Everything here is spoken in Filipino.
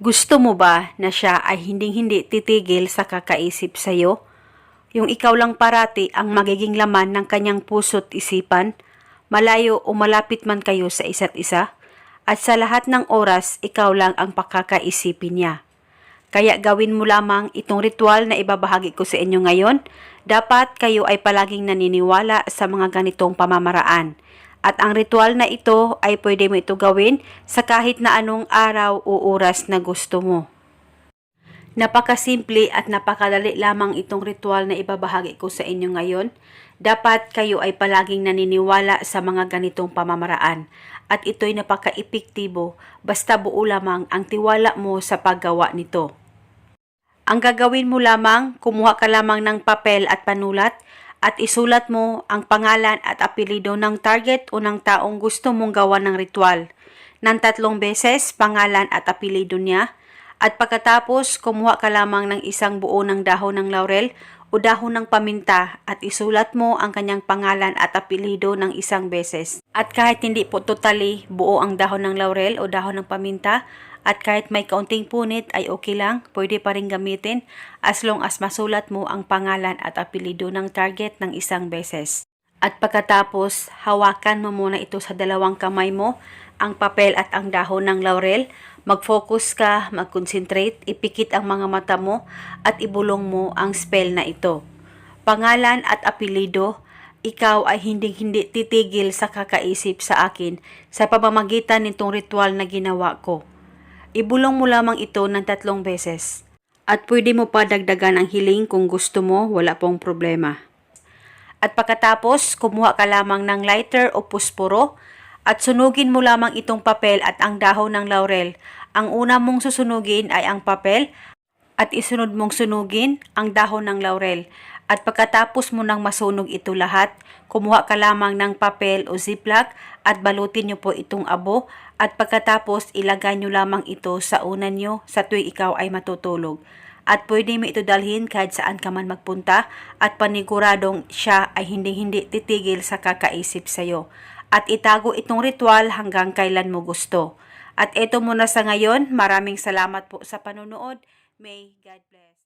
Gusto mo ba na siya ay hinding-hindi titigil sa kakaisip sa'yo? Yung ikaw lang parati ang magiging laman ng kanyang puso't isipan, malayo o malapit man kayo sa isa't isa, at sa lahat ng oras ikaw lang ang pakakaisipin niya. Kaya gawin mo lamang itong ritual na ibabahagi ko sa inyo ngayon. Dapat kayo ay palaging naniniwala sa mga ganitong pamamaraan. At ang ritual na ito ay pwede mo ito gawin sa kahit na anong araw o oras na gusto mo. Napakasimple at napakadali lamang itong ritual na ibabahagi ko sa inyo ngayon. Dapat kayo ay palaging naniniwala sa mga ganitong pamamaraan at ito'y napaka-epektibo basta buo lamang ang tiwala mo sa paggawa nito. Ang gagawin mo lamang, kumuha ka lamang ng papel at panulat at isulat mo ang pangalan at apelido ng target o ng taong gusto mong gawa ng ritual. Nang tatlong beses, pangalan at apelido niya. At pagkatapos, kumuha ka lamang ng isang buo ng dahon ng laurel o dahon ng paminta at isulat mo ang kanyang pangalan at apelido ng isang beses. At kahit hindi po totally buo ang dahon ng laurel o dahon ng paminta, at kahit may kaunting punit ay okay lang, pwede pa rin gamitin as long as masulat mo ang pangalan at apelido ng target ng isang beses. At pagkatapos, hawakan mo muna ito sa dalawang kamay mo, ang papel at ang dahon ng laurel. Mag-focus ka, mag-concentrate, ipikit ang mga mata mo at ibulong mo ang spell na ito. Pangalan at apelido, ikaw ay hindi-hindi titigil sa kakaisip sa akin sa pamamagitan nitong ritual na ginawa ko. Ibulong mo lamang ito ng tatlong beses. At pwede mo pa dagdagan ang hiling kung gusto mo, wala pong problema. At pagkatapos, kumuha ka lamang ng lighter o pusporo at sunugin mo lamang itong papel at ang dahon ng laurel. Ang una mong susunugin ay ang papel at isunod mong sunugin ang dahon ng laurel. At pagkatapos mo nang masunog ito lahat, kumuha ka lamang ng papel o ziplock at balutin nyo po itong abo at pagkatapos ilagay nyo lamang ito sa unan nyo sa tuwing ikaw ay matutulog. At pwede mo ito dalhin kahit saan ka man magpunta at paniguradong siya ay hindi-hindi titigil sa kakaisip sa'yo. At itago itong ritual hanggang kailan mo gusto. At ito muna sa ngayon, maraming salamat po sa panonood. May God bless.